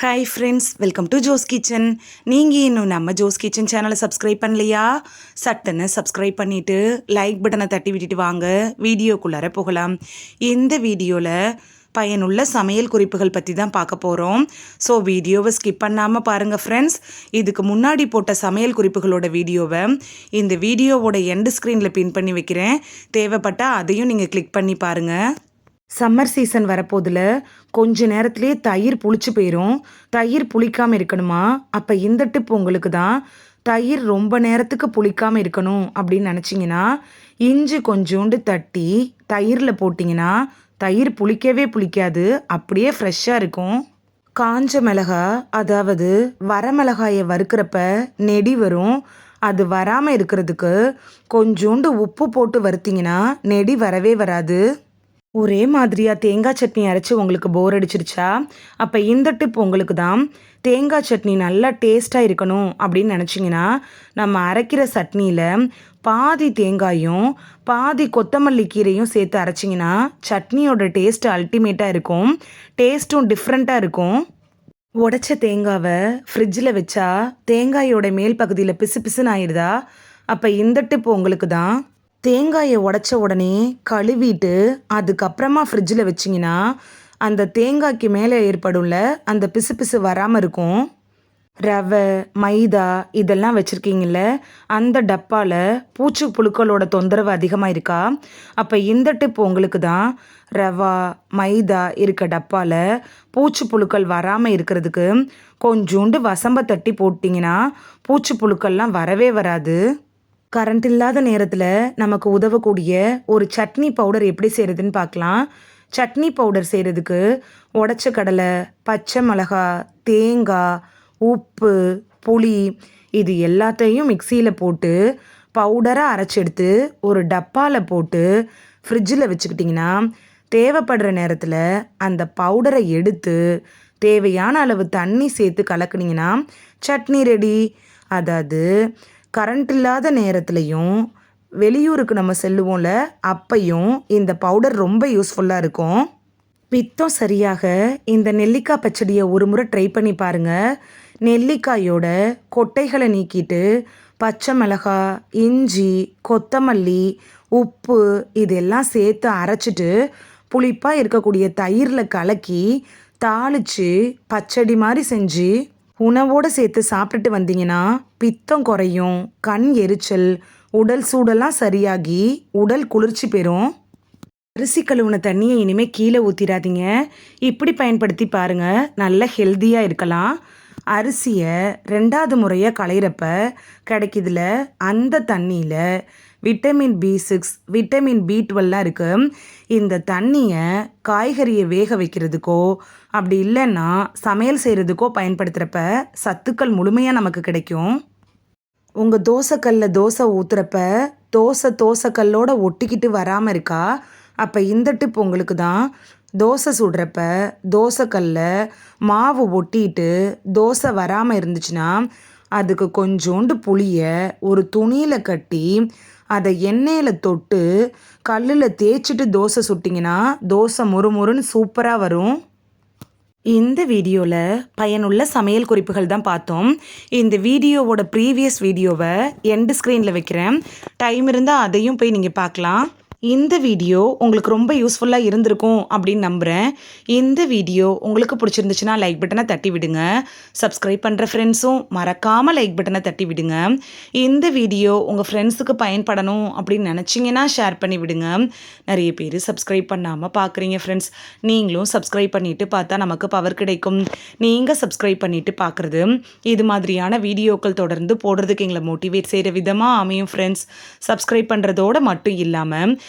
Hi friends welcome to Jo's kitchen நீங்கள் இன்னும் நம்ம ஜோஸ் கிச்சன் சேனலை சப்ஸ்கிரைப் பண்ணலையா? சட்டுன்னு சப்ஸ்கிரைப் பண்ணிவிட்டு லைக் பட்டனை தட்டி விட்டுட்டு வாங்க. வீடியோக்குள்ளார போகலாம். இந்த வீடியோவில் பயனுள்ள சமையல் குறிப்புகள் பற்றி தான் பார்க்க போகிறோம் ஸோ வீடியோவை ஸ்கிப் பண்ணாமல் பாருங்கள் ஃப்ரெண்ட்ஸ் இதுக்கு முன்னாடி போட்ட சமையல் குறிப்புகளோட வீடியோவை இந்த வீடியோவோட எண்டு ஸ்க்ரீனில் பின் பண்ணி வைக்கிறேன். தேவைப்பட்டால் அதையும் நீங்கள் கிளிக் பண்ணி பாருங்கள் சம்மர் சீசன் வரப்போதில் கொஞ்ச நேரத்திலே தயிர் புளிச்சு போயிடும் தயிர் புளிக்காமல் இருக்கணுமா? அப்போ இந்த டிப் உங்களுக்கு தான். தயிர் ரொம்ப நேரத்துக்கு புளிக்காமல் இருக்கணும் அப்படின்னு நினச்சிங்கன்னா இஞ்சி கொஞ்சோண்டு தட்டி தயிரில் போட்டிங்கன்னா தயிர் புளிக்கவே புளிக்காது. அப்படியே ஃப்ரெஷ்ஷாக இருக்கும். காஞ்ச மிளகா அதாவது வரமிளகாயை வறுக்கிறப்ப நெடி வரும். அது வராமல் இருக்கிறதுக்கு கொஞ்சோண்டு உப்பு போட்டு வறுத்திங்கன்னா நெடி வரவே வராது. ஒரே மாதிரியா தேங்காய் சட்னி அரைச்சி உங்களுக்கு போர் அடிச்சிருச்சா? அப்போ இந்த டிப் உங்களுக்கு தான் தேங்காய் சட்னி நல்லா டேஸ்ட்டாக இருக்கணும் அப்படின்னு நினச்சிங்கன்னா நம்ம அரைக்கிற சட்னியில் பாதி தேங்காயும் பாதி கொத்தமல்லி கீரையும் சேர்த்து அரைச்சிங்கன்னா சட்னியோட டேஸ்ட் அல்டிமேட்டாக இருக்கும். டேஸ்ட்டும் டிஃப்ரெண்ட்டாக இருக்கும். உடச்ச தேங்காவை ஃப்ரிட்ஜில் வச்சா தேங்காயோட மேல் பகுதியில் பிசு பிசுன்னு ஆயிடுதா? அப்போ இந்த டிப் உங்களுக்கு தான் தேங்காயை உடச்ச உடனே கழுவிட்டு அதுக்கப்புறமா ஃப்ரிட்ஜில் வச்சிங்கன்னா அந்த தேங்காய்க்கு மேலே ஏற்படும்ல அந்த பிசு பிசு வராமல் இருக்கும். ரவை மைதா இதெல்லாம் வச்சுருக்கீங்கள அந்த டப்பாவில் பூச்சி புழுக்களோட தொந்தரவு அதிகமாக இருக்கா? அப்போ இந்த டிப் உங்களுக்கு தான் ரவா மைதா இருக்க டப்பாவில் பூச்சி புழுக்கள் வராமல் இருக்கிறதுக்கு கொஞ்சோண்டு வசம்ப தட்டி போட்டிங்கன்னா பூச்சி புழுக்கள்லாம் வரவே வராது. கரண்ட் இல்லாத நேரத்தில் நமக்கு உதவக்கூடிய ஒரு சட்னி பவுடர் எப்படி செய்கிறதுன்னு பார்க்கலாம். சட்னி பவுடர் செய்கிறதுக்கு உடச்ச கடலை பச்சை மிளகா தேங்காய் உப்பு புளி இது எல்லாத்தையும் மிக்சியில் போட்டு பவுடராக அரைச்செடுத்து ஒரு டப்பாவில் போட்டு ஃப்ரிட்ஜில் வச்சுக்கிட்டிங்கன்னா தேவைப்படுற நேரத்தில் அந்த பவுடரை எடுத்து தேவையான அளவு தண்ணி சேர்த்து கலக்குனிங்கன்னா சட்னி ரெடி அதாவது கரண்ட் இல்லாத நேரத்துலையும் வெளியூருக்கு நம்ம செல்லுவோம்ல அப்பையும் இந்த பவுடர் ரொம்ப யூஸ்ஃபுல்லாக இருக்கும். பித்தம் சரியாக இந்த நெல்லிக்காய் பச்சடியை ஒரு முறை ட்ரை பண்ணி பாருங்கள் நெல்லிக்காயோட கொட்டைகளை நீக்கிட்டு பச்சை மிளகாய் இஞ்சி கொத்தமல்லி உப்பு இதெல்லாம் சேர்த்து அரைச்சிட்டு புளிப்பாக இருக்கக்கூடிய தயிரில் கலக்கி தாளித்து பச்சடி மாதிரி செஞ்சு உணவோடு சேர்த்து சாப்பிட்டுட்டு வந்தீங்கன்னா பித்தம் குறையும் கண் எரிச்சல் உடல் சூடெல்லாம் சரியாகி உடல் குளிர்ச்சி பெறும். அரிசி கழுவுன தண்ணியை இனிமேல் கீழே ஊற்றிடாதீங்க இப்படி பயன்படுத்தி பாருங்கள் நல்ல ஹெல்த்தியாக இருக்கலாம். அரிசியை ரெண்டாவது முறையாக களையிறப்ப கிடைக்கிதுல அந்த தண்ணியில் vitamin B six vitamin B டுவெல்லாம் இருக்குது இந்த தண்ணியை காய்கறியை வேக வைக்கிறதுக்கோ அப்படி இல்லைன்னா சமையல் செய்கிறதுக்கோ பயன்படுத்துகிறப்ப சத்துக்கள் முழுமையாக நமக்கு கிடைக்கும். உங்கள் தோசைக்கல்ல தோசை ஊற்றுறப்ப தோசை தோசைக்கல்லோட ஒட்டிக்கிட்டு வராமல் இருக்கா? அப்போ இந்த டிப் உங்களுக்கு தான். தோசை சுடுறப்ப தோசைக்கல்ல மாவு ஒட்டிட்டு தோசை வராமல் இருந்துச்சுன்னா அதுக்கு கொஞ்சோண்டு புளியை ஒரு துணியில் கட்டி அதை எண்ணெயில் தொட்டு கல்லில் தேய்ச்சிட்டு தோசை சுட்டிங்கன்னா தோசை முறுமுறுன்னு சூப்பராக வரும். இந்த வீடியோவில் பயனுள்ள சமையல் குறிப்புகள் தான் பார்த்தோம். இந்த வீடியோவோட ப்ரீவியஸ் வீடியோவை எண்டு ஸ்க்ரீனில் வைக்கிறேன். டைம் இருந்தால் அதையும் போய் நீங்கள் பார்க்கலாம். இந்த வீடியோ உங்களுக்கு ரொம்ப யூஸ்ஃபுல்லாக இருந்திருக்கும் அப்படின்னு நம்புகிறேன் இந்த வீடியோ உங்களுக்கு பிடிச்சிருந்துச்சுன்னா லைக் பட்டனை தட்டி விடுங்க. சப்ஸ்கிரைப் பண்ணுற ஃப்ரெண்ட்ஸும் மறக்காமல் லைக் பட்டனை தட்டி விடுங்க. இந்த வீடியோ உங்கள் ஃப்ரெண்ட்ஸுக்கு பயன்படணும் அப்படின்னு நினச்சிங்கன்னா ஷேர் பண்ணி விடுங்க. நிறைய பேர் சப்ஸ்கிரைப் பண்ணாமல் பார்க்குறீங்க ஃப்ரெண்ட்ஸ் நீங்களும் சப்ஸ்கிரைப் பண்ணிவிட்டு பார்த்தா நமக்கு பவர் கிடைக்கும். நீங்கள் சப்ஸ்கிரைப் பண்ணிவிட்டு பார்க்குறது இது மாதிரியான வீடியோக்கள் தொடர்ந்து போடுறதுக்கு எங்களை மோட்டிவேட் செய்கிற விதமாக அமையும் ஃப்ரெண்ட்ஸ் சப்ஸ்கிரைப் பண்ணுறதோடு மட்டும் இல்லாமல்